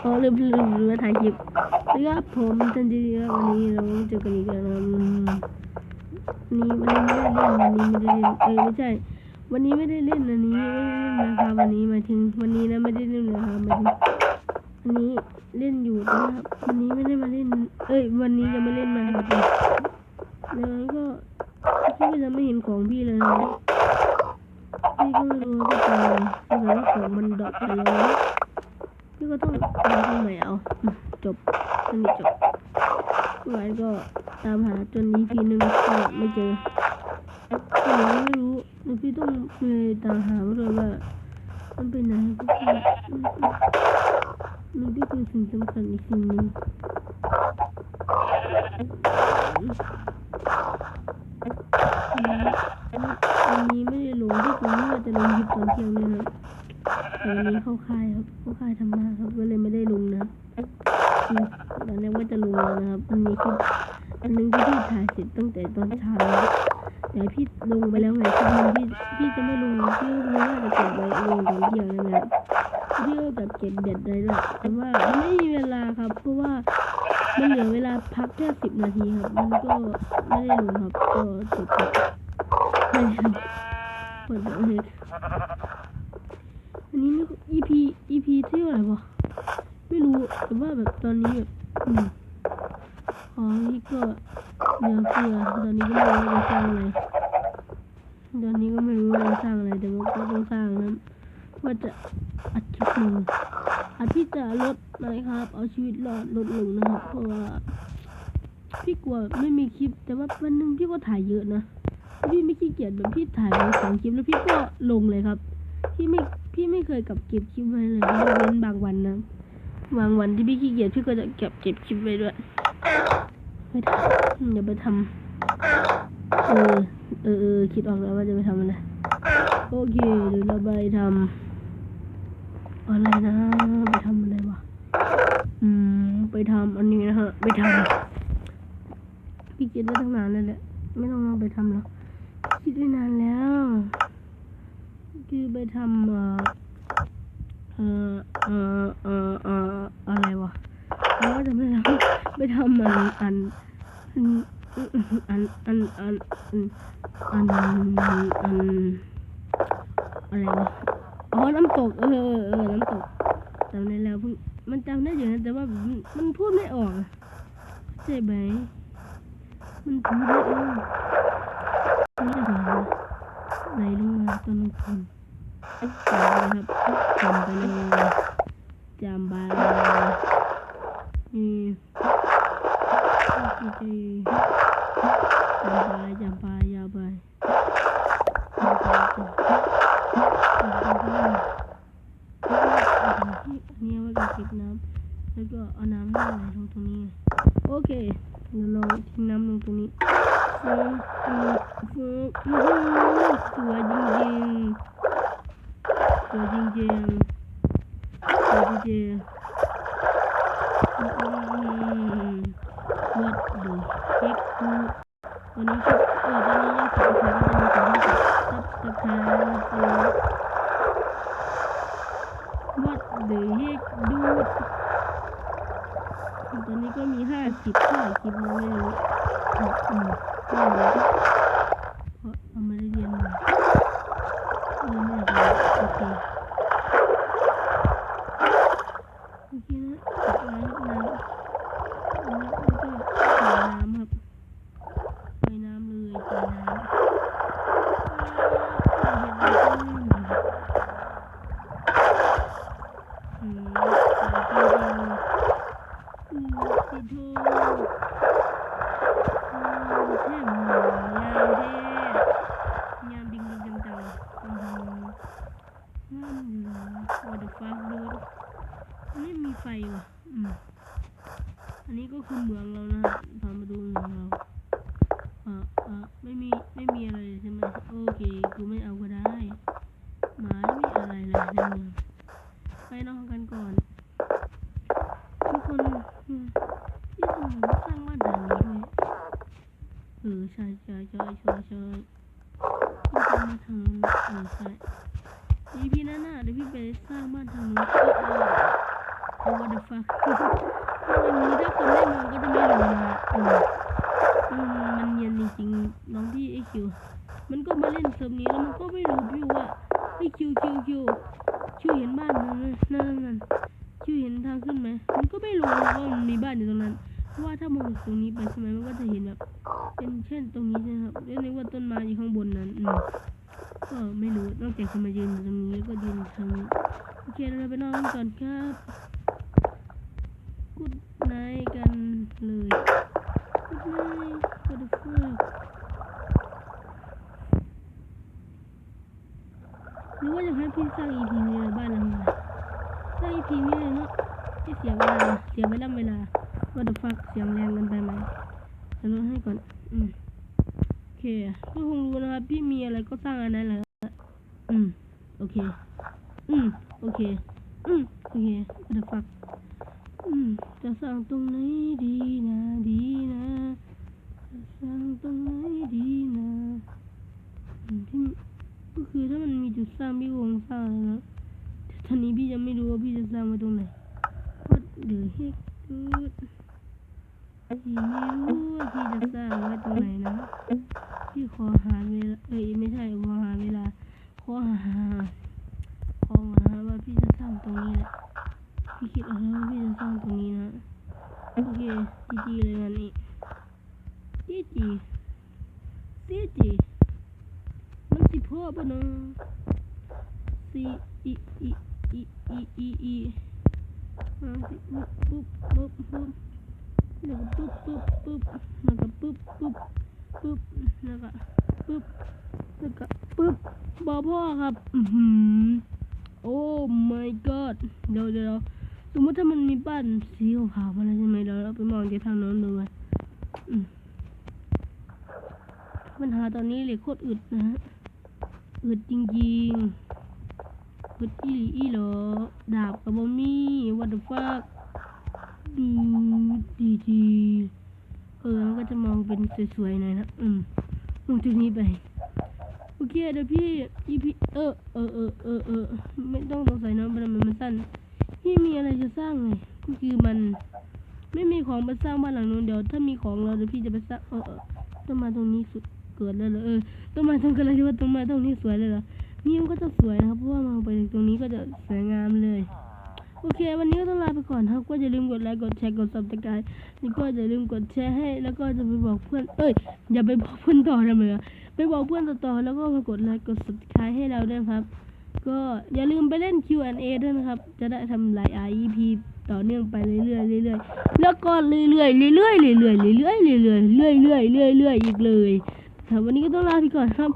โอ้ลืมลืมลืมมาถ่ายคลิปนะครับผมทันทีครับวันนี้เราเจอกันอีกแล้วนะนี่วันนี้ไม่ได้เล่นวันนี้ไม่ได้เล่นเอ้ยไม่ใช่ วันนี้ไม่ได้เล่นอันนี้ไม่ได้เล่นนะครับวันนี้หมายถึงวันนี้นะไม่ได้เล่นนะครับหมายถึงวันนี้เล่นอยู่นะครับวันนี้ไม่ได้มาเล่น เอ้ย วันนี้จะมาเล่นมาครับแล้วก็พี่ก็จะไม่เห็นของพี่เลยนะพี่ก็ไม่รู้ว่าจะเป็นอะไรถ้าเกิดว่าของมันดรอปไปแล้ว พี่ก็ต้องหาของใหม่เอาจบสนิทจบไว้ก็ตามหาจน EP หนึ่งก็ไม่เจอแต่ไม่รู้เดี๋ยวพี่ต้องเลยตามหาเลยว่ามันไปไหนก็คือมันก็คือสิ่งสำคัญอีกสิ่งหนึ่งวันนี้ไม่ได้ลงที่คุณว่าจะลงคลิปตอนเที่ยงเลยครับแต่ วันนี้เข้าค่ายครับ เข้าค่ายทำมาครับ ก็เลยไม่ได้ลงนะตอนแรกว่าจะลงแล้วนะครับมันมีคลิปอันหนึงที่พี่ถ่ายเสร็จตั้งแต่ตอนเช้าแล้วแต่พี่ลงไปแล้วไงคือมันพี่พี่จะไม่ลงพี่ไม่ว่าจะเก็บไว้ลงตอนเที่ยงนั่นแหละพี่ก็จะเก็บเบ็ดได้ด้วยแต่ว่าไม่มีเวลาครับ เพราะว่ามันเหลือเวลาพักแค่สิบนาทีครับ มันก็ไม่ได้ลงครับ ก็จบครับไม่ครับหมดแล้วเลย อันนี้นี่ EP EP ที่เท่าไหร่วะไม่รู้แต่ว่าแบบตอนนี้แบบอืมของนี่ก็เหลือเฟือตอนนี้ก็ไม่รู้ว่าจะสร้างอะไรตอนนี้ก็ไม่รู้ว่าจะสร้างอะไรแต่ว่าก็ต้องสร้างนั้นว่าจะอัดคลิปลงอัดพี่จะลดนะครับ เอาชีวิตรอดลดลงนะครับเพราะว่าพี่กลัวไม่มีคลิป แต่ว่าวันหนึงพี่ก็ถ่ายเยอะนะพี่ไม่ขี้เกียจแบบพี่ถ่ายไปสองคลิปแล้วพี่ก็ลงเลยครับ พี่ไม่ พี่ไม่เคยกับเก็บคลิปไว้เลยยกเว้นบางวันนะ บางวันที่พี่ขี้เกียจพี่ก็จะเก็บเก็บคลิปไว้ด้วยไม่ทำอย่าไปทำเออเออเออคิดออกแล้วว่าจะไปทำอะไรโอเคเดี๋ยวเราไปทำอะไรนะ ไปทำอะไรวะอืม ไปทำอันนี้นะฮะ ไปทำพี่คิดไว้ตั้งนานแล้วแหละไม่ต้องลองไปทำหรอกคิดไว้นานแล้ว คือไปทำเอ่อเอ่อเอ่อเอ่อเอ่ออะไรวะเราก็จะไม่ทำไปทำมันอันอันอันอันอันอันอันอันอะไรวะอ๋อน้ำตกเออเออเออน้ำตกจำได้แล้วพิ่งมันจำได้อยู่นะแต่ว่ามันพูดไม่ออกใช่ไหมมันพูดไม่ออกนี่อะไร นะครับนผู้มเอ็สามนะครับจำไปเลยจำไปเลยนี่จำไปจำไปจำไป ตัวจริงๆตัวจริงๆวัดดูเอ็กซ์ดูวันนี้ชุดเออตอนนี้ยังสองคนก็จะมีองให้กับซับสไครต์ตัววัดดูเอ็กซ์ดูตอนนี้ก็มีห้าสิบห้าคลิปมาไม่รู้อืมอืม โอเคโอเคนะจบแล้วนะแล้ก็ปล่อยน้ำครับปล่อยน้ำเลยปล่อยน้ำอืมปล่อยทีเดียวอืมติดโทอืมแท่หมูยามแท้ยามบิงบิงจังๆอืมอืม what the f u c ไม่มีไฟว่ะอืมอันนี้ก็คือเมืองเรานะฮะพามาดูเมืองเราอ่าอ่าไม่มีไม่มีอะไรใช่ไหมโอเคกูไม่เอาก็ได้มาไม่มีอะไรเลยในเมืองไปนอนกันก่อน ทุกคนที่ทำไมไม่สร้างบ้านทางนี้ด้วยเออใช่ใช่ใช่ใช่ใช่ไม่สร้างบ้านทางนู้นเออใช่ EP หน้าหน้าเดี๋ยวพี่ไปสร้างบ้านทางนู้นเออเออโอ้ what the fuck อย่างนี้ถ้าคนไม่มองก็จะไม่รู้นะอืมมันเนียนจริงๆน้องที่ไอคิว มันก็มาเล่นเซิร์ฟนี้แล้วมันก็ไม่รู้พี่ว่าไอคิวคิวคิวคิวเห็นบ้านมันไหมนั่นนั่นนั่นคิวเห็นทางขึ้นไหมมันก็ไม่รู้ว่ามันมีบ้านอยู่ตรงนั้นเพราะว่าถ้ามองจากตรงนี้ไปใช่ไหมมันก็จะเห็นแบบ เป็นเช่นตรงนี้ใช่ไหมครับเรียกว่าต้นไม้อยู่ข้างบนนั้นอืม ก็ไม่รู้นอกจากจะมายืนอยู่ตรงนี้แล้วก็ยืนทางนี้โอเคเราไปนอนกันก่อนครับกุดไนกันเลยกุดไน what the fuck หรือว่าจะให้พี่สร้าง EP นี้เลยบ้านหลังนี้สร้าง EP นี้เลยเนาะไม่เสียเวลาเสียเวลาเวลา what the fuck เสียงแรงกันไปไหมจะลดให้ก่อน อืม ก็คงรู้นะครับ พี่มีอะไรก็สร้างอันนั้นแหละอืม โอเค อืม โอเค อืม โอเค what the fuck อืม จะสร้างตรงไหนดีนะ ดีนะ จะสร้างตรงไหนดีนะอืมที่ก็คือถ้ามันมีจุดสร้างพี่คงสร้างเลยนะแต่ตอนนี้พี่ยังไม่รู้ว่าพี่จะสร้างไว้ตรงไหน What the heck dude พี่ไม่รู้ว่าพี่จะสร้างไว้ตรงไหนนะ พี่ขอหาเวลาเอ้ยไม่ใช่ขอหาเวลาขอหาขอหาว่าพี่จะสร้างตรงนี้แหละพี่คิดเอาแล้วว่าพี่จะสร้างตรงนี้นะโอเคจีจีเลยงานนี้จีจีจีจีมันสิพ่อปะนะซีอีอีอีอีอีอีมาสิปุ๊บปุ๊บปุ๊บปุ๊บแล้วก็ปุ๊บปุ๊บปุ๊บแล้วก็ปุ๊บปุ๊บปุ๊บ แล้วก็ปุ๊บแล้วก็ปุ๊บบอพ่อครับ อือหือโอ้ my god เดี๋ยวเดี๋ยวสมมติถ้ามันมีบ้านสีขาวมาแล้วใช่ไหมเดี๋ยวเราไปมองจากทางโน้นดูกันอืมปัญหาตอนนี้เล็กโคตรอึดนะฮะอึดจริงๆอึดอีหลีอีหลอดาบกับบอมี่ what the fuck ดูดีดีๆเออมันก็จะมองเป็นสวยๆหน่อยนะ อืม มองจากนี้ไปโอเคเดี๋ยวพี่อีพีเออเออเออเออเออไม่ต้องสงสัยนะมันมันมันสั้นพี่มีอะไรจะสร้างไงก็คือมันไม่มีของมาสร้างบ้านหลังนู้นเดี๋ยวถ้ามีของเราเดี๋ยวพี่จะไปสร้างเออเออต้นไม้ตรงนี้สุดเกิดแล้วเหรอเออต้นไม้ตรงกันเลยว่าต้นไม้ตรงนี้สวยเลยเหรอนี่มันก็จะสวยนะครับเพราะว่ามองไปตรงนี้ก็จะสวยงามเลย โอเค วันนี้ก็ต้องลาไปก่อนครับ ก็อย่าลืมกดไลค์กดแชร์กดซับสไครต์แล้วก็อย่าลืมกดแชร์ให้ แล้วก็จะไปบอกเพื่อนเอ้ยอย่าไปบอกเพื่อนต่อทำไมอะไปบอกเพื่อนต่อแล้วก็มากดไลค์กดซับสไครต์ให้เราด้วยครับ ก็อย่าลืมไปเล่น Q&A ด้วยนะครับ จะได้ทำหลาย EP ต่อเนื่องไปเรื่อยๆเรื่อยๆแล้วก็เรื่อยๆเรื่อยๆเรื่อยๆเรื่อยๆเรื่อยๆเรื่อยๆเรื่อยๆเรื่อยๆอีกเลยครับวันนี้ก็ต้องลาไปก่อนครับ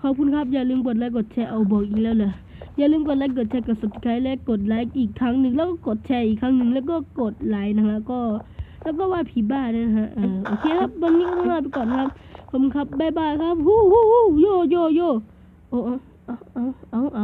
ขอบคุณครับอย่าลืมกดไลค์กดแชร์เอาบอกอีกแล้วเหร อย่าลืมกดไลค์กดแชร์กด subscribe และกดไลค์อีกครั้งหนึ่งแล้วก็กดแชร์อีกครั้งหนึ่งแล้วก็กดไลค์นะฮะก็ แล้วก็ว่าผีบ้าด้วยนะฮะเออโอเคครับวันนี้ก็ต้องลาไปก่อนนะครับผมครับบ๊ายบายครับฮู้ฮู้ฮู้โยโยโยโอ้เอาเอาเอาเอา